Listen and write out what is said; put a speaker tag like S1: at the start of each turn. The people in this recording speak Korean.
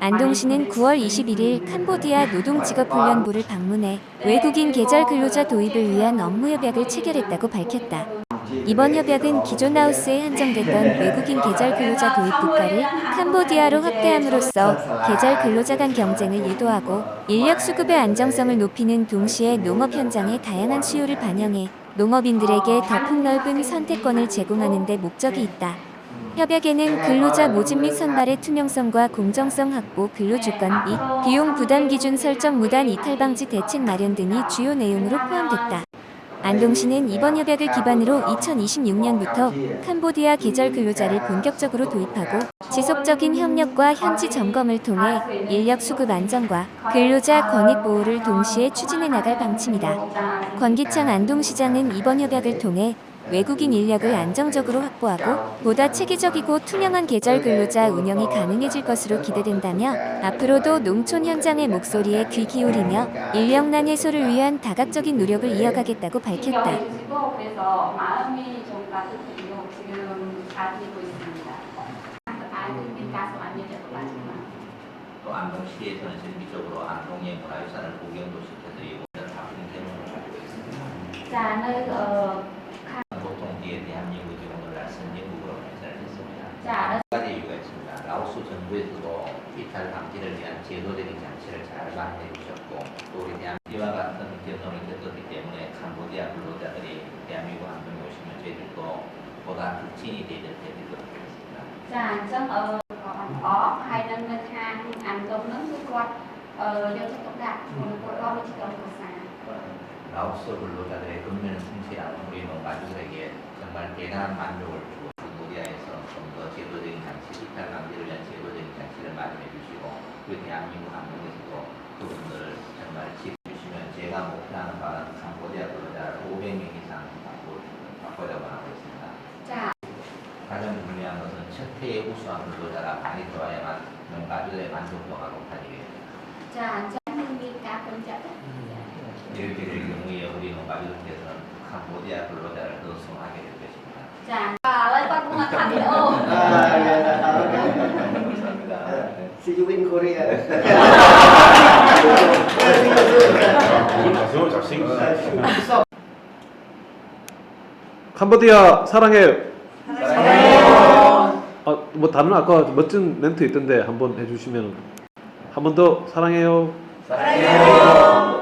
S1: 안동 씨는 9월 21일 캄보디아 노동직업훈련부를 방문해 외국인 계절 근로자 도입을 위한 업무 협약을 체결했다고 밝혔다. 이번 협약은 기존 하우스에 한정됐던 외국인 계절 근로자 도입 국가를 캄보디아로 확대함으로써 계절 근로자 간 경쟁을 유도하고 인력 수급의 안정성을 높이는 동시에 농업 현장의 다양한 수요를 반영해 농업인들에게 더 폭넓은 선택권을 제공하는 데 목적이 있다. 협약에는 근로자 모집 및 선발의 투명성과 공정성 확보, 근로주권 및 비용 부담 기준 설정 무단 이탈 방지 대책 마련 등이 주요 내용으로 포함됐다. 안동시는 이번 협약을 기반으로 2026년부터 캄보디아 계절 근로자를 본격적으로 도입하고 지속적인 협력과 현지 점검을 통해 인력 수급 안정과 근로자 권익 보호를 동시에 추진해 나갈 방침이다. 권기창 안동시장은 이번 협약을 통해 외국인 인력을 안정적으로 확보하고 보다 체계적이고 투명한 계절 근로자 운영이 가능해질 것으로 기대된다며 앞으로도 농촌 현장의 목소리에 귀 기울이며 인력난 해소를 위한 다각적인 노력을 이어가겠다고 밝혔다.
S2: 그래서 마음이 좀 따뜻해요. 지금 가지고 있습니다. 아직은 가서 안 되고 마지막.
S3: 또 안동시에서는 실질적으로 안동의 문화유산을 구경도 시켜드리고 바쁜 대문을 가지고 있습니다.
S2: 자, ờ,
S3: 보통 뒤에 대한민국이 오늘날 선진국으로 발전을 했습니다.
S2: 자,
S3: 두 가지 네, 이유가 있습니다. 라오스 정부에서도 이탈 방지를 위한 제도적인 장치를 잘 마련해 주셨고 또 우리 대한 이와 같은 경험을 겪었기 때문에 캄보디아 근로자들이 대한민국 한국에 오시면 저희들도 보다 흑진이 되는 데들도 있습니다.
S2: 자, 좀 어, 어, 하이는 한 안동은 수고와 어, 어 여쭤보다 오늘 보러 오시도록 하겠습니다.
S3: 라오스 근로자들의 근면 성취라는 우리 농가주들에게 정말 대단한 만족을 주고 제도적인 장치, 이탈 방지를 위한 제도적인 장치를 마련해 주시고 그 대한민국 항공에서도 그분들을 정말 지켜주시면 제가 목표하는 바는 캄보디아 근로자를 500명 이상 바꾸려고 하고 있습니다.
S2: 자.
S3: 가장 중요한 것은 첫해에 우수한 근로자가 많이 들어와야만 가족의 만족도가 높아지게 됩니다.
S2: 자, 안장님입니까? 근자다?
S3: 이렇게 될 경우에 우리 농가들께서는 캄보디아 근로자를 더 수용하게 될 것입니다. 자.
S4: See you in Korea.
S5: 가슴을 잘생겼어. 캄보디아 사랑해요. 아, 뭐 다른 아까 멋진 멘트 있던데 한번 해주시면 한 번 더 사랑해요.
S3: 사랑해요.